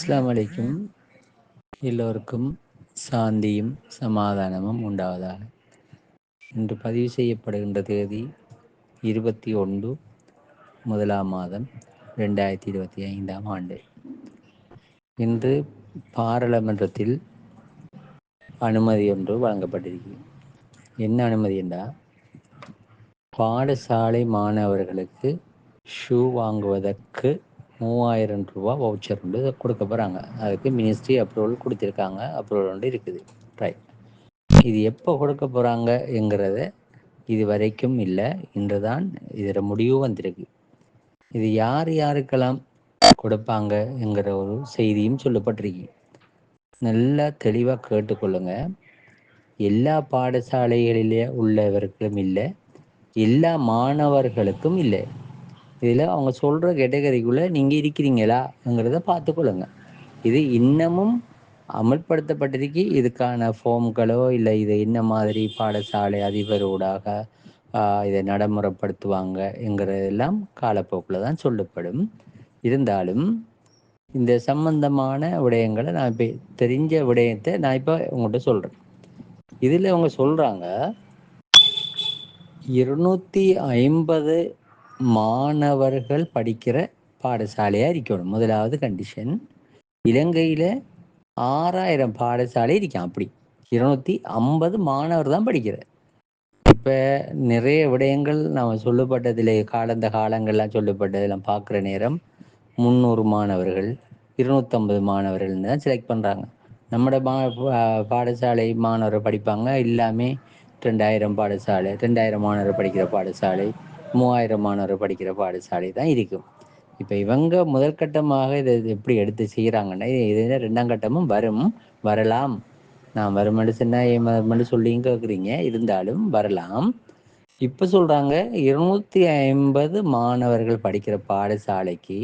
அஸ்லாம் வலைக்கும் எல்லோருக்கும் சாந்தியும் சமாதானமும் உண்டாவதாக. இன்று பதிவு செய்யப்படுகின்ற தேதி இருபத்தி ஒன்று முதலாம் மாதம் ரெண்டாயிரத்தி இருபத்தி ஐந்தாம் ஆண்டு. இன்று பாராளுமன்றத்தில் அனுமதி ஒன்று வழங்கப்பட்டிருக்கிறது. என்ன அனுமதி என்றால் பாடசாலை மாணவர்களுக்கு ஷூ வாங்குவதற்கு மூவாயிரம் ரூபா வவுச்சர் வந்து கொடுக்க போகிறாங்க அதுக்கு மினிஸ்ட்ரி அப்ரூவல் கொடுத்துருக்காங்க. அப்ரூவல் வந்து இருக்குது. ரைட் இது எப்போ கொடுக்க போகிறாங்கங்கிறத இது வரைக்கும் இல்லை. இன்று தான் இதில் முடிவு வந்திருக்கு. இது யார் யாருக்கெல்லாம் கொடுப்பாங்கங்கிற ஒரு செய்தியும் சொல்லப்பட்டிருக்கு. நல்லா தெளிவாக கேட்டுக்கொள்ளுங்க. எல்லா பாடசாலைகளிலே உள்ளவர்களும் இல்லை. எல்லா மாணவர்களுக்கும் இல்லை. இதில் அவங்க சொல்கிற கேட்டகரிக்குள்ளே நீங்கள் இருக்கிறீங்களாங்கிறத பார்த்துக்கொள்ளுங்க. இது இன்னமும் அமல்படுத்தப்பட்டிருக்கு. இதுக்கான ஃபார்ம்களோ இல்லை இது என்ன மாதிரி பாடசாலை அதிபரோடாக இதை நடைமுறைப்படுத்துவாங்கங்கிறதெல்லாம் காலப்போக்கில் தான் சொல்லப்படும். இருந்தாலும் இந்த சம்பந்தமான விடயங்களை நான் இப்போ தெரிஞ்ச விடயத்தை நான் இப்போ உங்கள்கிட்ட சொல்கிறேன் இதில் அவங்க சொல்கிறாங்க இருநூற்றி ஐம்பது மாணவர்கள் படிக்கிற பாடசாலையாக இருக்கணும். முதலாவது கண்டிஷன் இலங்கையில் ஆறாயிரம் பாடசாலை இருக்கான் அப்படி இருநூற்றி ஐம்பது மாணவர் தான் படிக்கிறார். இப்போ நிறைய விடயங்கள் நம்ம சொல்லப்பட்டதில் காலந்த காலங்கள்லாம் சொல்லப்பட்டதெல்லாம் பார்க்குற நேரம் முந்நூறு மாணவர்கள் இருநூற்றம்பது மாணவர்கள்னு தான் செலக்ட் பண்ணுறாங்க நம்மட மா பாடசாலை மாணவர் படிப்பாங்க எல்லாமே ரெண்டாயிரம் பாடசாலை ரெண்டாயிரம் மாணவர் படிக்கிற பாடசாலை மூவாயிரம் மாணவர் படிக்கிற பாடசாலை தான் இருக்கும். இப்போ இவங்க முதற்கட்டமாக இதை எப்படி எடுத்து செய்கிறாங்கன்னா இது ரெண்டாம் கட்டமும் வரும் வரலாம். நான் வருமெண்டு சொன்னா ஏன் சொல்லியும் கேட்குறீங்க இருந்தாலும் வரலாம். இப்போ சொல்கிறாங்க இருநூற்றி ஐம்பது மாணவர்கள் படிக்கிற பாடசாலைக்கு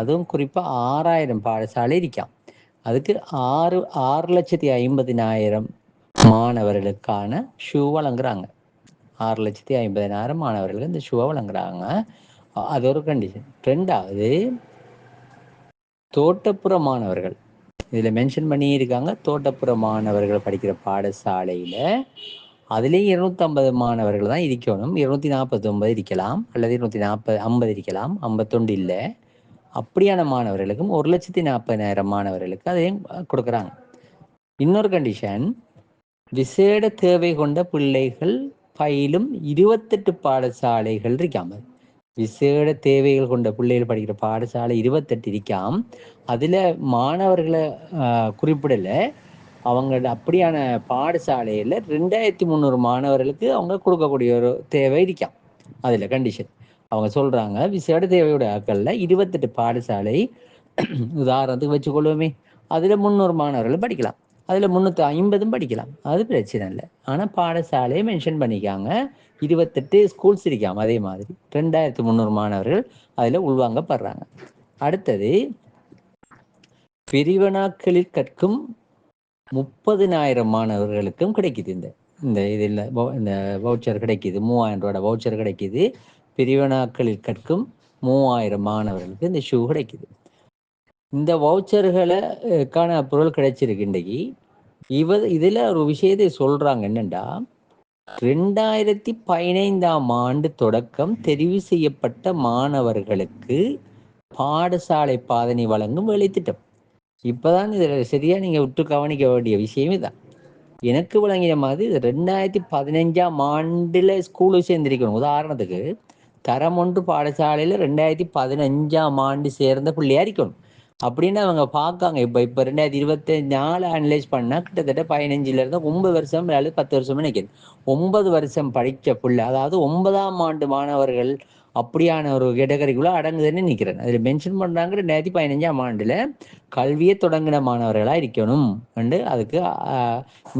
அதுவும் குறிப்பாக ஆறாயிரம் பாடசாலை இருக்காம். அதுக்கு ஆறு ஆறு லட்சத்தி ஐம்பதினாயிரம் மாணவர்களுக்கான ஷூ வழங்குறாங்க. ஆறு லட்சத்தி ஐம்பதினாயிரம் மாணவர்களுக்கு இந்த ஷூவை வழங்குறாங்க. அது ஒரு கண்டிஷன் ரெண்டாவது தோட்டப்புற மாணவர்கள். இதில் மென்ஷன் பண்ணியிருக்காங்க. தோட்டப்புற மாணவர்கள் படிக்கிற பாடசாலையில் அதுலேயும் இருநூற்றம்பது மாணவர்கள் தான் இருக்கணும். இருநூத்தி நாற்பத்தி ஒன்பது இருக்கலாம். அல்லது இருநூத்தி நாற்பது ஐம்பது இருக்கலாம். ஐம்பத்தொண்டு இல்லை. அப்படியான மாணவர்களுக்கும் ஒரு லட்சத்தி நாற்பதாயிரம் மாணவர்களுக்கு அதையும் கொடுக்குறாங்க. இன்னொரு கண்டிஷன் விசேட தேவை கொண்ட பிள்ளைகள் பயிலும் இருபத்தெட்டு பாடசாலைகள் இருக்காம. விசேட தேவைகள் கொண்ட பிள்ளைகள் படிக்கிற பாடசாலை இருபத்தெட்டு இருக்காம். அதில் மாணவர்களை குறிப்பிடலை. அவங்க அப்படியான பாடசாலையில் ரெண்டாயிரத்தி முந்நூறு மாணவர்களுக்கு அவங்க கொடுக்கக்கூடிய ஒரு தேவை இருக்காம். அதில் கண்டிஷன் அவங்க சொல்கிறாங்க விசேட தேவையோட ஆக்களில் இருபத்தெட்டு பாடசாலை உதாரணத்துக்கு வச்சுக்கொள்வோமே அதில் முந்நூறு மாணவர்கள் படிக்கலாம். அதில் முந்நூற்றி ஐம்பதும் படிக்கலாம். அது பிரச்சனை இல்லை. ஆனால் பாடசாலையை மென்ஷன் பண்ணிக்காங்க. இருபத்தெட்டு ஸ்கூல்ஸ் இருக்காம. அதே மாதிரி ரெண்டாயிரத்து முந்நூறு மாணவர்கள் அதில் உள்வாங்கப்படுறாங்க. அடுத்தது பிரிவனாக்களில் கற்கும் முப்பதினாயிரம் மாணவர்களுக்கும் கிடைக்குது இந்த இந்த இதில் இந்த வவுச்சர் கிடைக்குது. மூவாயிரம் ரூபாய் வவுச்சர் கிடைக்குது. பிரிவனாக்களில் கற்கும் மூவாயிரம் மாணவர்களுக்கு இந்த ஷூ கிடைக்குது. இந்த வவுச்சர்களுக்கான பொருள் கிடைச்சிருக்கு இன்றைக்கு. இவ இதில் ஒரு விஷயத்தை சொல்கிறாங்க என்னென்னா ரெண்டாயிரத்தி பதினைந்தாம் ஆண்டு தொடக்கம் தெரிவு செய்யப்பட்ட மாணவர்களுக்கு பாடசாலை பாதனை வழங்கும் வேலைத்திட்டம் இப்போதான் இதில் சரியாக நீங்கள் விட்டு கவனிக்க வேண்டிய விஷயமே தான் எனக்கு வழங்கின மாதிரி இது ரெண்டாயிரத்தி பதினஞ்சாம் ஆண்டில் ஸ்கூலு சேர்ந்திருக்கணும். உதாரணத்துக்கு தரம் ஒன்று பாடசாலையில் ரெண்டாயிரத்தி பதினஞ்சாம் ஆண்டு சேர்ந்த பிள்ளையா இருக்கணும். அப்படின்னு அவங்க பார்க்காங்க. இப்போ இப்போ ரெண்டாயிரத்தி இருபத்தி நாலு அனலைஸ் பண்ணால் கிட்டத்தட்ட பதினஞ்சுலேருந்து ஒன்பது வருஷம் அல்லது பத்து வருஷம் நினைக்கிறேன். ஒன்பது வருஷம் படித்த பிள்ளை அதாவது ஒன்பதாம் ஆண்டு மாணவர்கள் அப்படியான ஒரு கேட்டகரிக்குள்ள அடங்குதுன்னு நிற்கிறேன் அதில் மென்ஷன் பண்ணுறாங்க ரெண்டாயிரத்தி பதினஞ்சாம் ஆண்டில் கல்வியை தொடங்கின மாணவர்களாக இருக்கணும் என்று அதுக்கு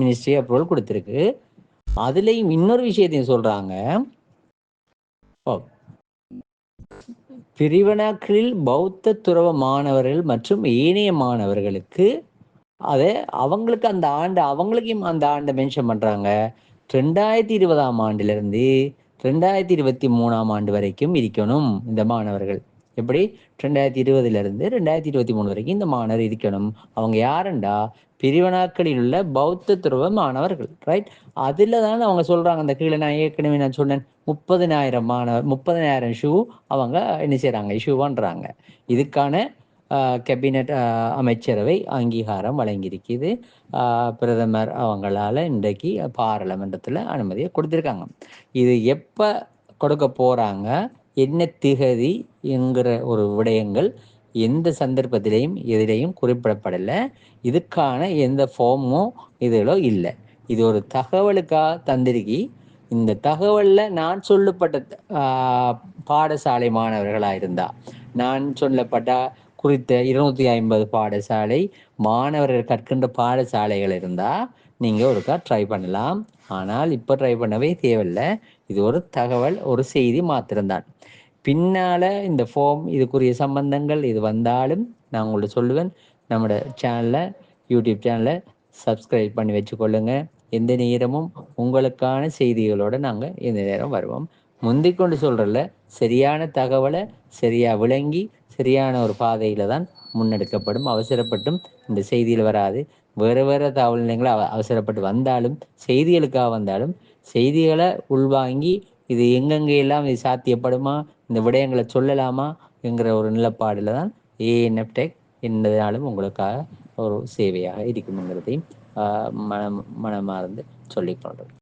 மினிஸ்ட்ரி அப்ரூவல் கொடுத்துருக்கு. அதுலேயும் இன்னொரு விஷயத்தையும் சொல்கிறாங்க ஓ பிரிவினாக்களில் பௌத்த துறவ மாணவர்கள் மற்றும் ஏனைய மாணவர்களுக்கு அதை அவங்களுக்கு அந்த ஆண்டு அவங்களுக்கும் அந்த ஆண்டை மென்ஷன் பண்ணுறாங்க ரெண்டாயிரத்தி இருபதாம் ஆண்டிலிருந்து ரெண்டாயிரத்தி இருபத்தி மூணாம் ஆண்டு வரைக்கும் இருக்கணும் இந்த மாணவர்கள். எப்படி? ரெண்டாயிரத்தி இருபதுலேருந்து ரெண்டாயிரத்தி இருபத்தி மூணு வரைக்கும் இந்த மாணவர் இருக்கணும். அவங்க யாருண்டா? பிரிவனாக்களில் உள்ள பௌத்த துருவ மாணவர்கள் ரைட் அதில் தான் அவங்க சொல்கிறாங்க அந்த கீழே நான் ஏற்கனவே நான் சொன்னேன். முப்பதினாயிரம் மாணவர் முப்பதினாயிரம் ஷூ அவங்க என்ன செய்கிறாங்க இஷ்யூ இதுக்கான கேபினட் அமைச்சரவை அங்கீகாரம் வழங்கியிருக்குது. பிரதமர் அவங்களால இன்றைக்கு பாராளுமன்றத்தில் அனுமதியை கொடுத்துருக்காங்க. இது எப்போ கொடுக்க போகிறாங்க என்ன திகதி என்கிற ஒரு விடயங்கள் எந்த சந்தர்ப்பத்திலையும் எதிலையும் குறிப்பிடப்படலை. இதுக்கான எந்த ஃபார்மோ இதிலோ இல்லை. இது ஒரு தகவலுக்காக தந்திருக்கி இந்த தகவலில் நான் சொல்லப்பட்ட பாடசாலை மாணவர்களாக இருந்தா நான் சொல்லப்பட்ட குறித்த இருநூத்தி ஐம்பது பாடசாலை மாணவர்கள் கற்கின்ற பாடசாலைகள் இருந்தால் நீங்கள் ஒருக்கா ட்ரை பண்ணலாம். ஆனால் இப்போ ட்ரை பண்ணவே தேவையில்லை. இது ஒரு தகவல் ஒரு செய்தி மாத்திரம்தான். பின்னால் இந்த ஃபோம் இதுக்குரிய சம்பந்தங்கள் இது வந்தாலும் நான் உங்கள்ட்ட சொல்லுவேன். நம்மளோட சேனலை யூடியூப் சேனலை சப்ஸ்கிரைப் பண்ணி வச்சுக்கொள்ளுங்க. எந்த நேரமும் உங்களுக்கான செய்திகளோடு நாங்கள் எந்த நேரம் வருவோம். முந்திக்கொண்டு சொல்கிறல சரியான தகவலை சரியாக விளங்கி சரியான ஒரு பாதையில் தான் முன்னெடுக்கப்படும். அவசரப்பட்டும் இந்த செய்தியில் வராது. வேறு வேறு தகவல் நிலையங்கள் அவ அவசரப்பட்டு வந்தாலும் செய்திகளுக்காக வந்தாலும் செய்திகளை உள்வாங்கி இது எங்கெங்கே எல்லாம் இது சாத்தியப்படுமா இந்த விடயங்களை சொல்லலாமா என்கிற ஒரு நிலப்பாடில் தான் ஏஎன்எஃப் டெக் என்பதனாலும் உங்களுக்காக ஒரு சேவையாக இருக்குங்கிறதையும் மனம் மனமார்ந்து சொல்லிக்கொள்கிறேன்